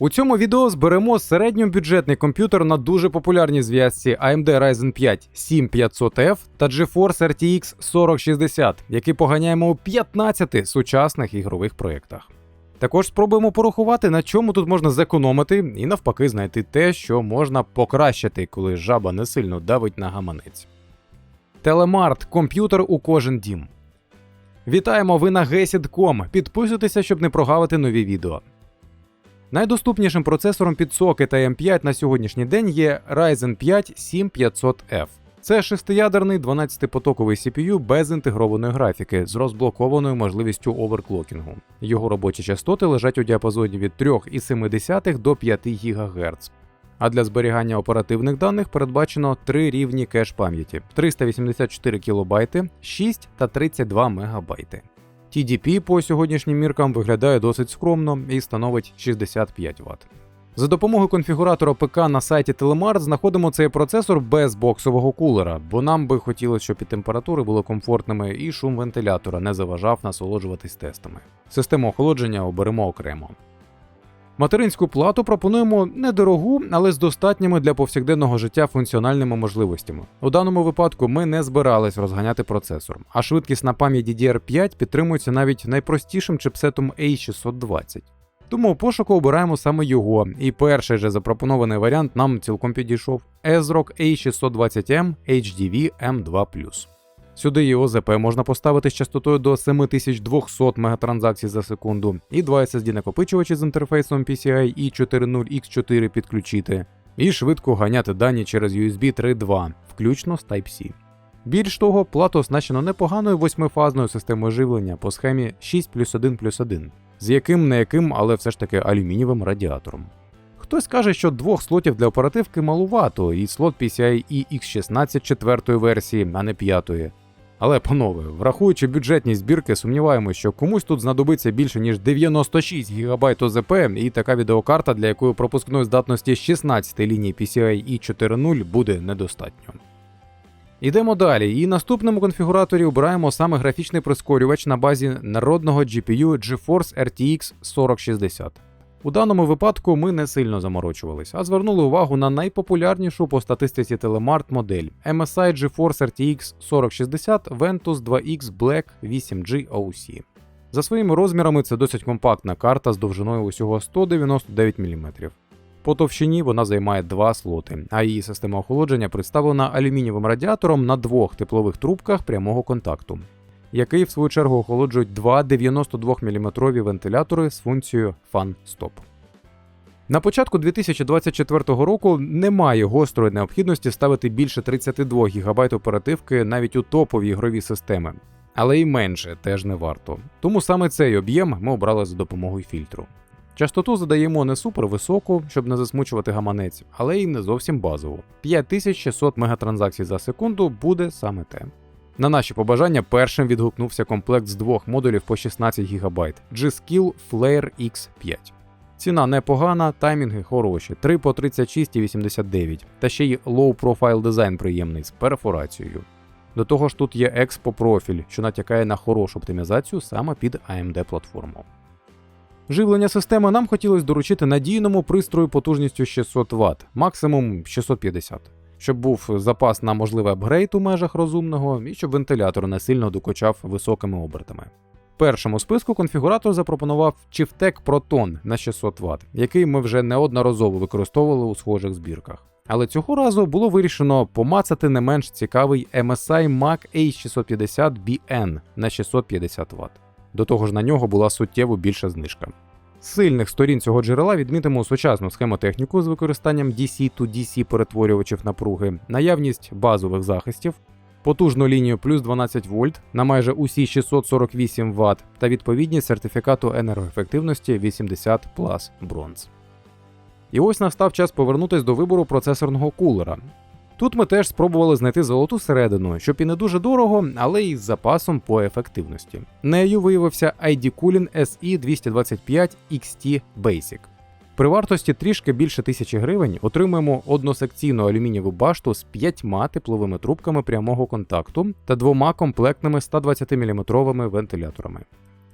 У цьому відео зберемо середньобюджетний комп'ютер на дуже популярній зв'язці AMD Ryzen 5 7500F та GeForce RTX 4060, який поганяємо у 15 сучасних ігрових проєктах. Також спробуємо порахувати, на чому тут можна зекономити, і навпаки знайти те, що можна покращити, коли жаба не сильно давить на гаманець. Телемарт комп'ютер у кожен дім. Вітаємо ви на GESID.com. Підписуйтеся, щоб не прогавити нові відео. Найдоступнішим процесором під сокет AM5 на сьогоднішній день є Ryzen 5 7500F. Це шестиядерний 12-потоковий CPU без інтегрованої графіки з розблокованою можливістю оверклокінгу. Його робочі частоти лежать у діапазоні від 3,7 до 5 ГГц. А для зберігання оперативних даних передбачено три рівні кеш пам'яті: 384 кБ, 6 та 32 МБ. TDP по сьогоднішнім міркам виглядає досить скромно і становить 65 Вт. За допомогою конфігуратора ПК на сайті Telemart знаходимо цей процесор без боксового кулера, бо нам би хотілося, щоб і температури були комфортними, і шум вентилятора не заважав насолоджуватись тестами. Систему охолодження оберемо окремо. Материнську плату пропонуємо недорогу, але з достатніми для повсякденного життя функціональними можливостями. У даному випадку ми не збирались розганяти процесор, а швидкісна пам'ять DDR5 підтримується навіть найпростішим чипсетом A620. Тому пошуку обираємо саме його, і перший же запропонований варіант нам цілком підійшов ESRock A620M HDV M2+. Сюди і ОЗП можна поставити з частотою до 7200 мегатранзакцій за секунду, і два SSD накопичувачі з інтерфейсом PCI і 40X4 підключити, і швидко ганяти дані через USB 3.2, включно з Type-C. Більш того, плату оснащено непоганою восьмифазною системою живлення по схемі 6 плюс 1 плюс 1, з яким не яким, але все ж таки алюмінієвим радіатором. Хтось каже, що двох слотів для оперативки малувато, і слот PCIe X16 четвертої версії, а не п'ятої. Але, панове, врахуючи бюджетні збірки, сумніваємося, що комусь тут знадобиться більше ніж 96 ГБ ОЗП, і така відеокарта, для якої пропускної здатності 16 лінії PCIe 4.0 буде недостатньо. Ідемо далі, і наступному конфігураторі обираємо саме графічний прискорювач на базі народного GPU GeForce RTX 4060. У даному випадку ми не сильно заморочувались, а звернули увагу на найпопулярнішу по статистиці Telemart модель MSI GeForce RTX 4060 Ventus 2X Black 8G OC. За своїми розмірами це досить компактна карта з довжиною усього 199 мм. По товщині вона займає два слоти, а її система охолодження представлена алюмінієвим радіатором на двох теплових трубках прямого контакту, який в свою чергу охолоджують два 92 мм вентилятори з функцією Stop. На початку 2024 року немає гострої необхідності ставити більше 32 ГБ оперативки навіть у топові ігрові системи, але й менше теж не варто. Тому саме цей об'єм ми обрали за допомогою фільтру. Частоту задаємо не супер високу, щоб не засмучувати гаманець, але й не зовсім базову. 5600 мегатранзакцій за секунду буде саме те. На наші побажання першим відгукнувся комплект з двох модулів по 16 ГБ G-Skill Flare X5. Ціна непогана, таймінги хороші, 3 по 36,89, та ще й profile дизайн приємний з перфорацією. До того ж тут є експо профіль, що натякає на хорошу оптимізацію саме під AMD платформу. Живлення системи нам хотілося доручити надійному пристрою потужністю 600 Вт, максимум 650, щоб був запас на можливий апгрейд у межах розумного і щоб вентилятор не сильно докочав високими обертами. Першому списку конфігуратор запропонував Chieftec Proton на 600 Вт, який ми вже неодноразово використовували у схожих збірках. Але цього разу було вирішено помацати не менш цікавий MSI Mac H650BN на 650 Вт. До того ж на нього була суттєво більша знижка. Сильних сторін цього джерела відмітимо сучасну схемотехніку з використанням DC to DC перетворювачів напруги, наявність базових захистів, потужну лінію плюс 12 вольт на майже усі 648 Вт та відповідність сертифікату енергоефективності 80 Plus Bronze. І ось настав час повернутися до вибору процесорного кулера. Тут ми теж спробували знайти золоту середину, щоб і не дуже дорого, але й з запасом по ефективності. Нею виявився ID Cooling SE 225 XT Basic. При вартості трішки більше тисячі гривень отримуємо односекційну алюмінієву башту з п'ятьма тепловими трубками прямого контакту та двома комплектними 120 мм вентиляторами.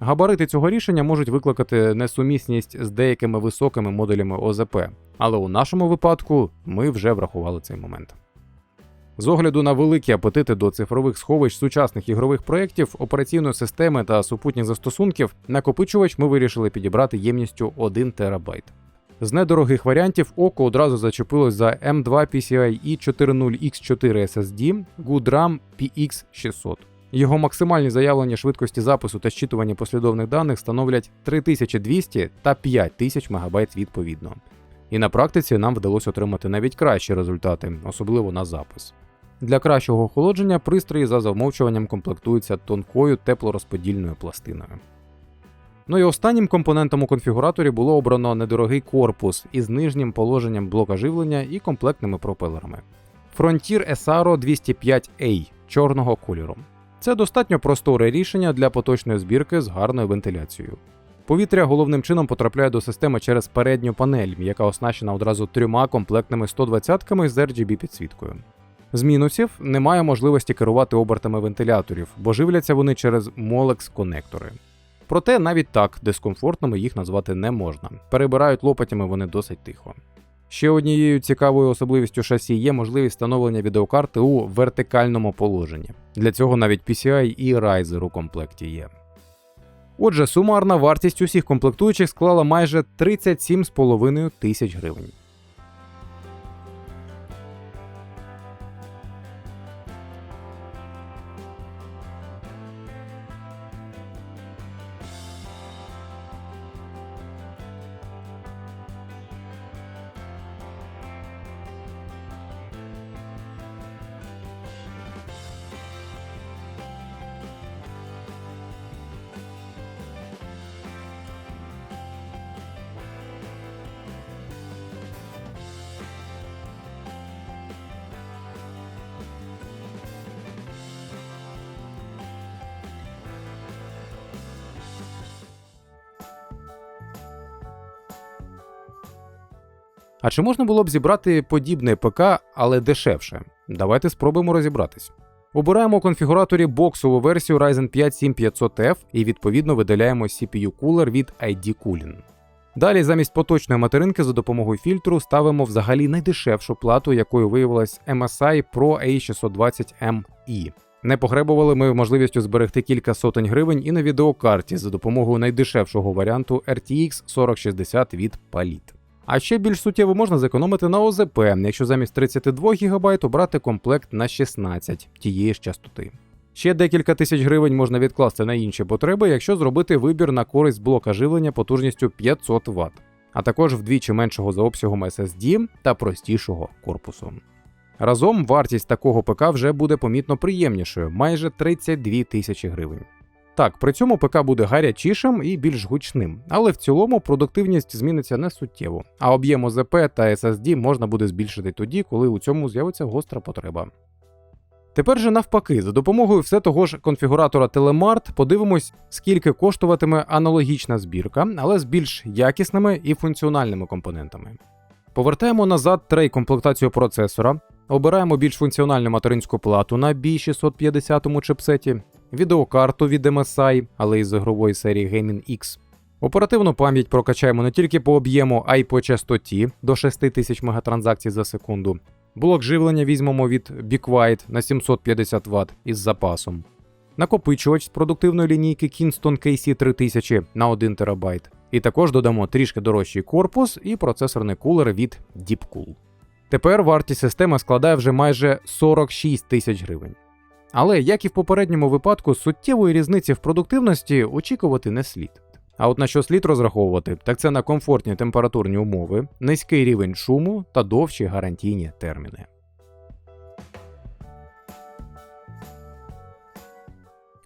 Габарити цього рішення можуть викликати несумісність з деякими високими модулями ОЗП, але у нашому випадку ми вже врахували цей момент. З огляду на великі апетити до цифрових сховищ сучасних ігрових проєктів, операційної системи та супутніх застосунків, накопичувач ми вирішили підібрати ємністю 1 терабайт. З недорогих варіантів око одразу зачепилось за M2 PCIe 40X4 SSD GoodRAM PX600. Його максимальні заявлені швидкості запису та щитування послідовних даних становлять 3200 та 5000 МБ відповідно. І на практиці нам вдалося отримати навіть кращі результати, особливо на запис. Для кращого охолодження пристрої за замовчуванням комплектуються тонкою теплорозподільною пластиною. Ну і останнім компонентом у конфігураторі було обрано недорогий корпус із нижнім положенням блока живлення і комплектними пропелерами. Frontier SARO 205A чорного кольору. Це достатньо просторе рішення для поточної збірки з гарною вентиляцією. Повітря головним чином потрапляє до системи через передню панель, яка оснащена одразу трьома комплектними 120-ками з RGB підсвіткою. З мінусів немає можливості керувати обертами вентиляторів, бо живляться вони через Molex конектори. Проте навіть так дискомфортними їх назвати не можна. Перебирають лопатями вони досить тихо. Ще однією цікавою особливістю шасі є можливість встановлення відеокарти у вертикальному положенні. Для цього навіть PCI і Riser у комплекті є. Отже, сумарна вартість усіх комплектуючих склала майже 37,5 тисяч гривень. А чи можна було б зібрати подібне ПК, але дешевше? Давайте спробуємо розібратись. Обираємо у конфігураторі боксову версію Ryzen 5 7500F і відповідно видаляємо CPU кулер від ID Cooling. Далі замість поточної материнки за допомогою фільтру ставимо взагалі найдешевшу плату, якою виявилась MSI Pro A620ME. Не погребували ми можливістю зберегти кілька сотень гривень і на відеокарті за допомогою найдешевшого варіанту RTX 4060 від Palit. А ще більш суттєво можна зекономити на ОЗП, якщо замість 32 ГБ обрати комплект на 16 тієї ж частоти. Ще декілька тисяч гривень можна відкласти на інші потреби, якщо зробити вибір на користь блока живлення потужністю 500 Вт, а також вдвічі меншого за обсягом SSD та простішого корпусу. Разом вартість такого ПК вже буде помітно приємнішою майже 32 тисячі гривень. Так, при цьому ПК буде гарячішим і більш гучним, але в цілому продуктивність зміниться не суттєво, а об'єм ОЗП та SSD можна буде збільшити тоді, коли у цьому з'явиться гостра потреба. Тепер же навпаки, за допомогою все того ж конфігуратора Telemart подивимось, скільки коштуватиме аналогічна збірка, але з більш якісними і функціональними компонентами. Повертаємо назад трей комплектацію процесора, обираємо більш функціональну материнську плату на B650 чипсеті, відеокарту від MSI, але із ігрової серії Gaming X. Оперативну пам'ять прокачаємо не тільки по об'єму, а й по частоті до 6000 мегатранзакцій за секунду. Блок живлення візьмемо від BeQuiet на 750 Вт із запасом. Накопичувач з продуктивної лінійки Kingston KC3000 на 1 ТБ. І також додамо трішки дорожчий корпус і процесорний кулер від Deepcool. Тепер вартість системи складає вже майже 46 тисяч гривень. Але, як і в попередньому випадку, суттєвої різниці в продуктивності очікувати не слід. А от на що слід розраховувати, так це на комфортні температурні умови, низький рівень шуму та довші гарантійні терміни.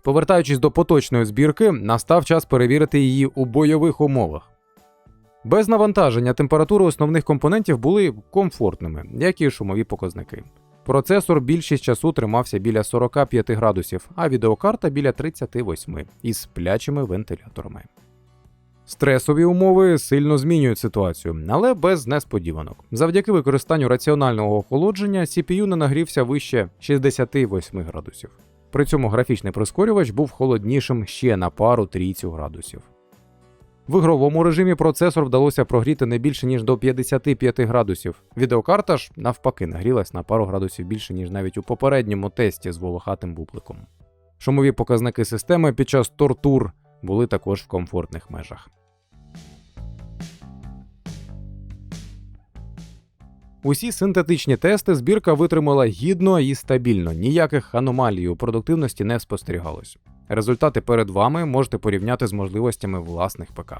Повертаючись до поточної збірки, настав час перевірити її у бойових умовах. Без навантаження температури основних компонентів були комфортними, як і шумові показники. Процесор більшість часу тримався біля 45 градусів, а відеокарта біля 38 із сплячими вентиляторами. Стресові умови сильно змінюють ситуацію, але без несподіванок. Завдяки використанню раціонального охолодження CPU не нагрівся вище 68 градусів. При цьому графічний прискорювач був холоднішим ще на пару трійцю градусів. В ігровому режимі процесор вдалося прогріти не більше ніж до 55 градусів. Відеокарта ж навпаки нагрілась на пару градусів більше, ніж навіть у попередньому тесті з волохатим бубликом. Шумові показники системи під час тортур були також в комфортних межах. Усі синтетичні тести збірка витримала гідно і стабільно, ніяких аномалій у продуктивності не спостерігалось. Результати перед вами можете порівняти з можливостями власних ПК.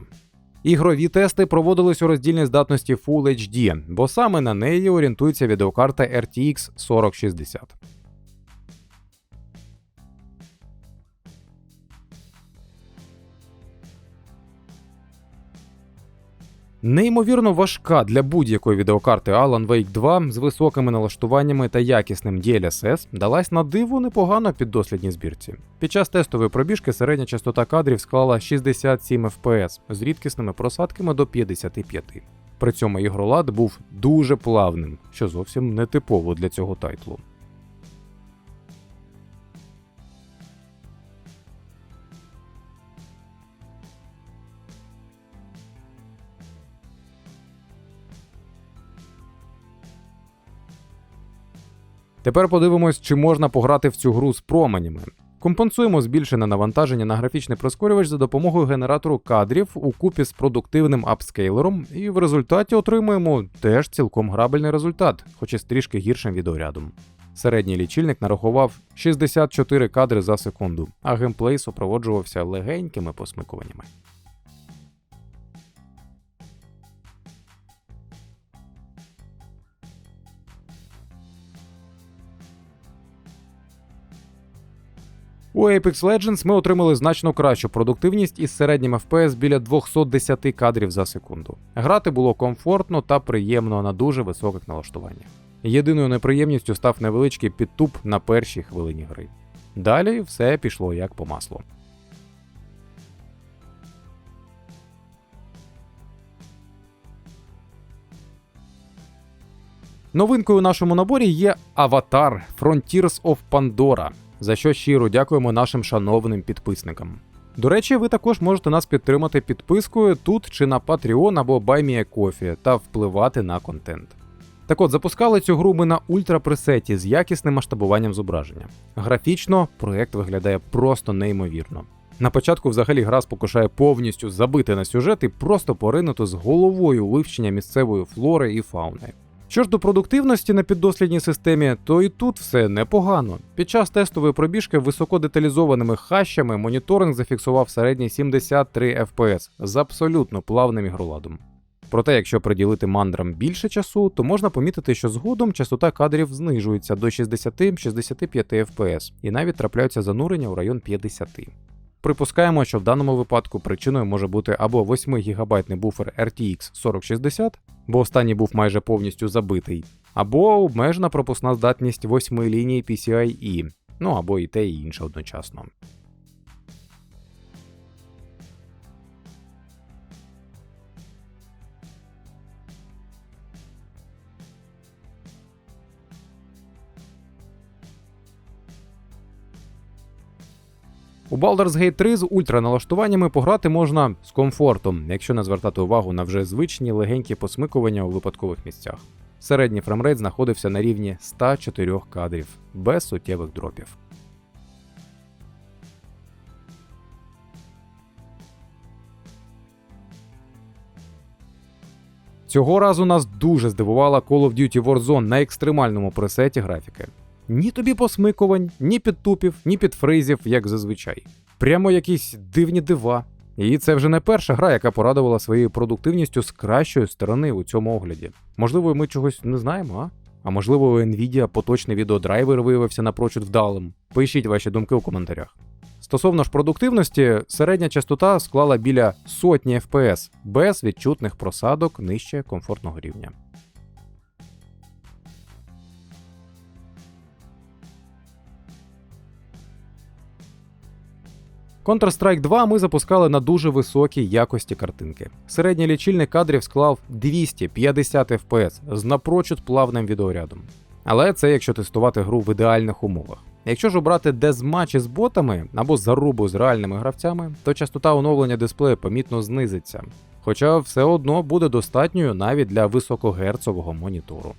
Ігрові тести проводились у роздільній здатності Full HD, бо саме на неї орієнтується відеокарта RTX 4060. Неймовірно важка для будь-якої відеокарти Alan Wake 2 з високими налаштуваннями та якісним DLSS далась на диво непогано під дослідній збірці. Під час тестової пробіжки середня частота кадрів склала 67 FPS з рідкісними просадками до 55. При цьому ігролад був дуже плавним, що зовсім не типово для цього тайтлу. Тепер подивимось, чи можна пограти в цю гру з променями. Компенсуємо збільшене навантаження на графічний прискорювач за допомогою генератору кадрів у купі з продуктивним апскейлером, і в результаті отримуємо теж цілком грабельний результат, хоч і з трішки гіршим відеорядом. Середній лічильник нарахував 64 кадри за секунду, а геймплей супроводжувався легенькими посмикуваннями. У Apex Legends ми отримали значно кращу продуктивність із середнім FPS біля 210 кадрів за секунду. Грати було комфортно та приємно на дуже високих налаштуваннях. Єдиною неприємністю став невеличкий підтуп на першій хвилині гри. Далі все пішло як по маслу. Новинкою у нашому наборі є Аватар Frontiers of Pandora, за що щиро дякуємо нашим шановним підписникам. До речі, ви також можете нас підтримати підпискою тут чи на Patreon або BuyMeACoffee та впливати на контент. Так от, запускали цю гру ми на ультрапресеті з якісним масштабуванням зображення. Графічно проект виглядає просто неймовірно. На початку взагалі гра спокушає повністю забити на сюжет і просто поринути з головою вивчення місцевої флори і фауни. Що ж до продуктивності на піддослідній системі, то і тут все непогано. Під час тестової пробіжки високодеталізованими хащами моніторинг зафіксував середній 73 FPS з абсолютно плавним ігроладом. Проте, якщо приділити мандрам більше часу, то можна помітити, що згодом частота кадрів знижується до 60-65 FPS, і навіть трапляються занурення у район 50. Припускаємо, що в даному випадку причиною може бути або 8 гігабайтний буфер RTX 4060, бо останній був майже повністю забитий, або обмежена пропускна здатність 8 ліній PCIe, ну або і те і інше одночасно. У Baldur's Gate 3 з ультраналаштуваннями пограти можна з комфортом, якщо не звертати увагу на вже звичні легенькі посмикування у випадкових місцях. Середній фреймрейт знаходився на рівні 104 кадрів без суттєвих дропів. Цього разу нас дуже здивувала Call of Duty Warzone на екстремальному пресеті графіки. Ні тобі посмикувань, ні підтупів, ні підфризів, як зазвичай. Прямо якісь дивні дива. І це вже не перша гра, яка порадувала своєю продуктивністю з кращої сторони у цьому огляді. Можливо, ми чогось не знаємо, а? А можливо, у Nvidia поточний відеодрайвер виявився напрочуд вдалим. Пишіть ваші думки у коментарях. Стосовно ж продуктивності, середня частота склала біля сотні FPS без відчутних просадок нижче комфортного рівня. Counter-Strike 2 ми запускали на дуже високій якості картинки. Середній лічильник кадрів склав 250 FPS з напрочуд плавним відеорядом. Але це якщо тестувати гру в ідеальних умовах. Якщо ж обрати дезматчі з ботами або зарубу з реальними гравцями, то частота оновлення дисплею помітно знизиться. Хоча все одно буде достатньою навіть для високогерцового монітору.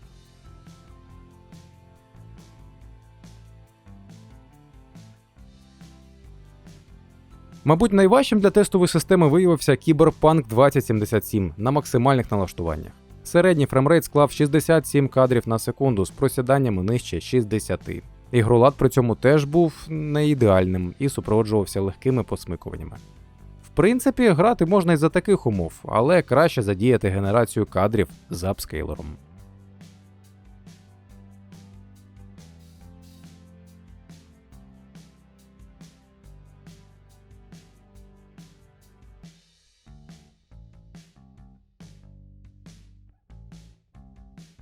Мабуть, найважчим для тестової системи виявився Cyberpunk 2077 на максимальних налаштуваннях. Середній фреймрейт склав 67 кадрів на секунду з просіданнями нижче 60. Ігролад при цьому теж був не ідеальним і супроводжувався легкими посмикуваннями. В принципі, грати можна і за таких умов, але краще задіяти генерацію кадрів з апскейлером.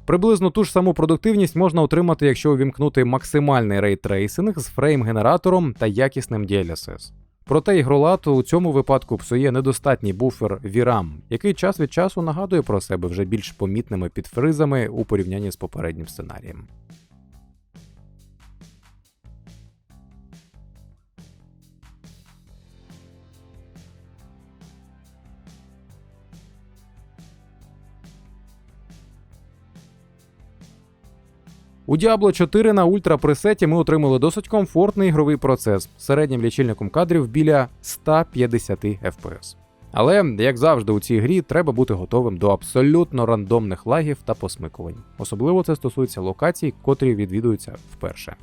Приблизно ту ж саму продуктивність можна отримати, якщо увімкнути максимальний рейтрейсинг з фрейм-генератором та якісним DLSS. Проте ігролату у цьому випадку псує недостатній буфер VRAM, який час від часу нагадує про себе вже більш помітними підфризами у порівнянні з попереднім сценарієм. У Diablo 4 на ультра пресеті ми отримали досить комфортний ігровий процес з середнім лічильником кадрів біля 150 FPS. Але, як завжди, у цій грі треба бути готовим до абсолютно рандомних лагів та посмикувань. Особливо це стосується локацій, котрі відвідуються вперше.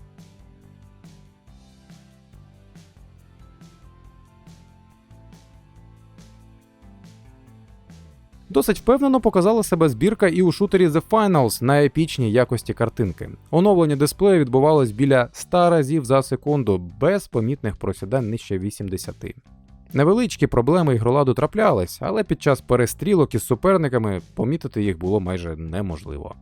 Досить впевнено показала себе збірка і у шутері The Finals на епічній якості картинки. Оновлення дисплею відбувалось біля 100 разів за секунду, без помітних просідань нижче 80. Невеличкі проблеми ігроладу траплялись, але під час перестрілок із суперниками помітити їх було майже неможливо.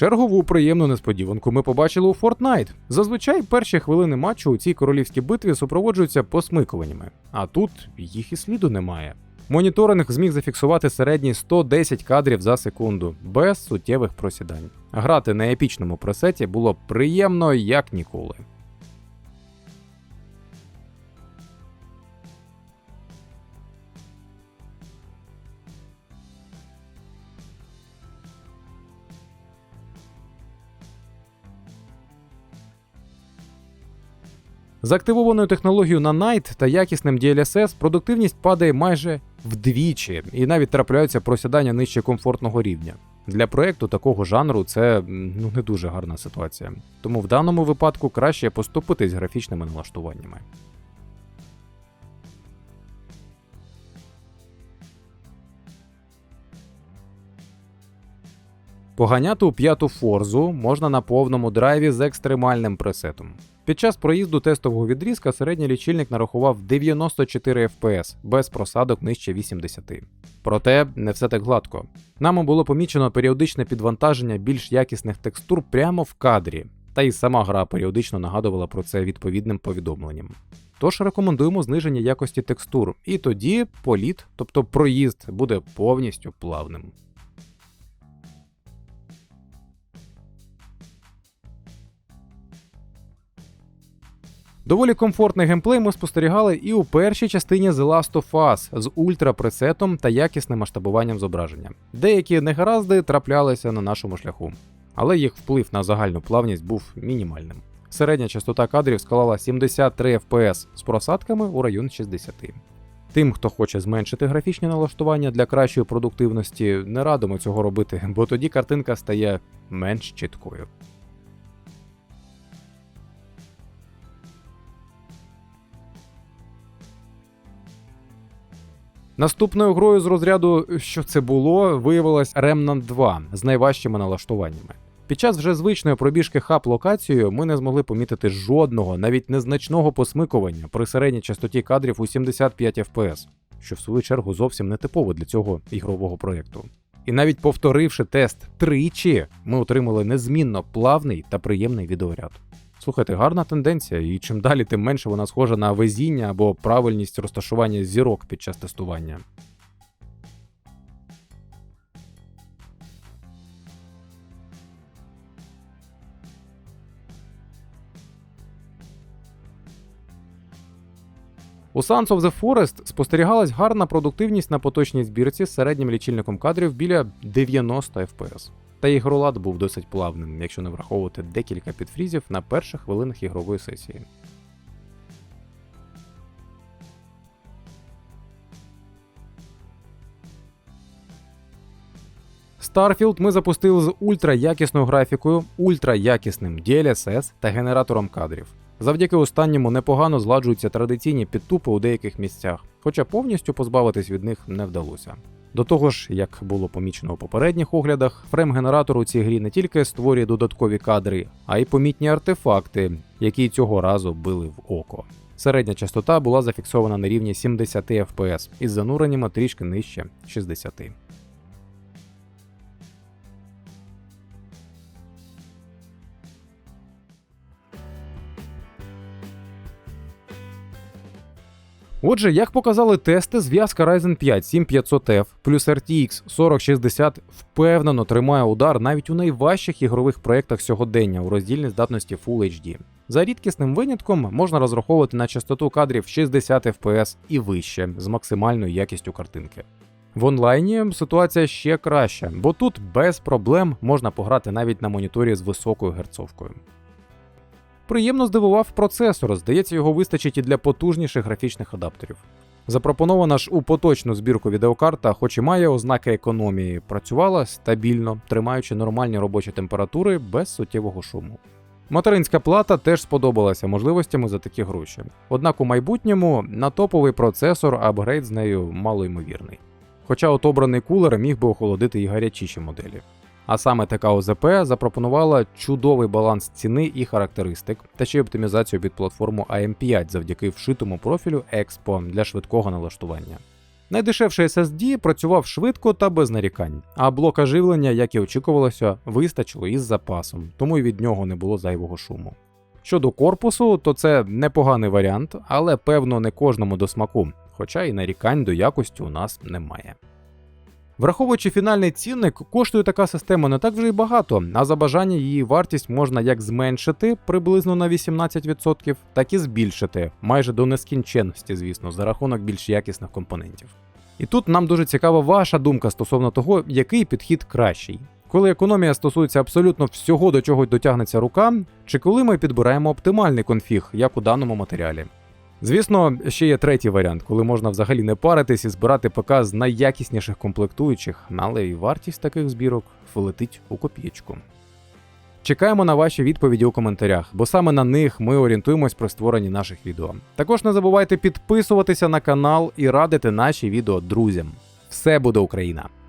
Чергову приємну несподіванку ми побачили у Fortnite. Зазвичай перші хвилини матчу у цій королівській битві супроводжуються посмикуваннями, а тут їх і сліду немає. Моніторинг зміг зафіксувати середні 110 кадрів за секунду, без суттєвих просідань. Грати на епічному пресеті було приємно як ніколи. З активованою технологією на Night та якісним DLSS продуктивність падає майже вдвічі, і навіть трапляються просідання нижче комфортного рівня. Для проекту такого жанру це ну не дуже гарна ситуація. Тому в даному випадку краще поступитись графічними налаштуваннями. Поганяти у п'яту форзу можна на повному драйві з екстремальним пресетом. Під час проїзду тестового відрізка середній лічильник нарахував 94 FPS без просадок нижче 80. Проте не все так гладко. Нам було помічено періодичне підвантаження більш якісних текстур прямо в кадрі, та й сама гра періодично нагадувала про це відповідним повідомленням. Тож рекомендуємо зниження якості текстур, і тоді політ, тобто проїзд, буде повністю плавним. Доволі комфортний геймплей ми спостерігали і у першій частині The Last of Us з ультрапресетом та якісним масштабуванням зображення. Деякі негаразди траплялися на нашому шляху, але їх вплив на загальну плавність був мінімальним. Середня частота кадрів склала 73 FPS з просадками у район 60. Тим, хто хоче зменшити графічні налаштування для кращої продуктивності, не радимо цього робити, бо тоді картинка стає менш чіткою. Наступною грою з розряду, що це було, виявилась Remnant 2 з найважчими налаштуваннями. Під час вже звичної пробіжки хаб локацією ми не змогли помітити жодного, навіть незначного посмикування при середній частоті кадрів у 75 FPS, що в свою чергу зовсім не типово для цього ігрового проєкту. І навіть повторивши тест тричі, ми отримали незмінно плавний та приємний відеоряд. Слухайте, гарна тенденція, і чим далі, тим менше вона схожа на везіння або правильність розташування зірок під час тестування. У Sons of the Forest спостерігалась гарна продуктивність на поточній збірці з середнім лічильником кадрів біля 90 FPS. Та ігролад був досить плавним, якщо не враховувати декілька підфрізів на перших хвилинах ігрової сесії. Starfield ми запустили з ультраякісною графікою, ультраякісним DLSS та генератором кадрів. Завдяки останньому непогано зладжуються традиційні підтупи у деяких місцях, хоча повністю позбавитись від них не вдалося. До того ж, як було помічено у попередніх оглядах, фрейм-генератор у цій грі не тільки створює додаткові кадри, а й помітні артефакти, які цього разу били в око. Середня частота була зафіксована на рівні 70 FPS із зануреннями трішки нижче 60. Отже, як показали тести, зв'язка Ryzen 5 7500F плюс RTX 4060 впевнено тримає удар навіть у найважчих ігрових проєктах сьогодення у роздільній здатності Full HD. За рідкісним винятком можна розраховувати на частоту кадрів 60 FPS і вище з максимальною якістю картинки. В онлайні ситуація ще краща, бо тут без проблем можна пограти навіть на моніторі з високою герцовкою. Приємно здивував процесор, здається, його вистачить і для потужніших графічних адаптерів. Запропонована ж у поточну збірку відеокарта, хоч і має ознаки економії, працювала стабільно, тримаючи нормальні робочі температури без суттєвого шуму. Материнська плата теж сподобалася можливостями за такі гроші. Однак у майбутньому на топовий процесор апгрейд з нею малоймовірний. Хоча от обраний кулер міг би охолодити і гарячіші моделі. А саме така ОЗП запропонувала чудовий баланс ціни і характеристик, та ще й оптимізацію під платформу AM5 завдяки вшитому профілю Expo для швидкого налаштування. Найдешевший SSD працював швидко та без нарікань, а блока живлення, як і очікувалося, вистачило із запасом, тому й від нього не було зайвого шуму. Щодо корпусу, то це непоганий варіант, але певно не кожному до смаку, хоча і нарікань до якості у нас немає. Враховуючи фінальний цінник, коштує така система не так вже й багато, а за бажання її вартість можна як зменшити приблизно на 18%, так і збільшити майже до нескінченності, звісно, за рахунок більш якісних компонентів. І тут нам дуже цікава ваша думка стосовно того, який підхід кращий. Коли економія стосується абсолютно всього, до чого дотягнеться рука, чи коли ми підбираємо оптимальний конфіг, як у даному матеріалі. Звісно, ще є третій варіант, коли можна взагалі не паритись і збирати ПК з найякісніших комплектуючих, але і вартість таких збірок влетить у копієчку. Чекаємо на ваші відповіді у коментарях, бо саме на них ми орієнтуємось при створенні наших відео. Також не забувайте підписуватися на канал і радити наші відео друзям. Все буде Україна!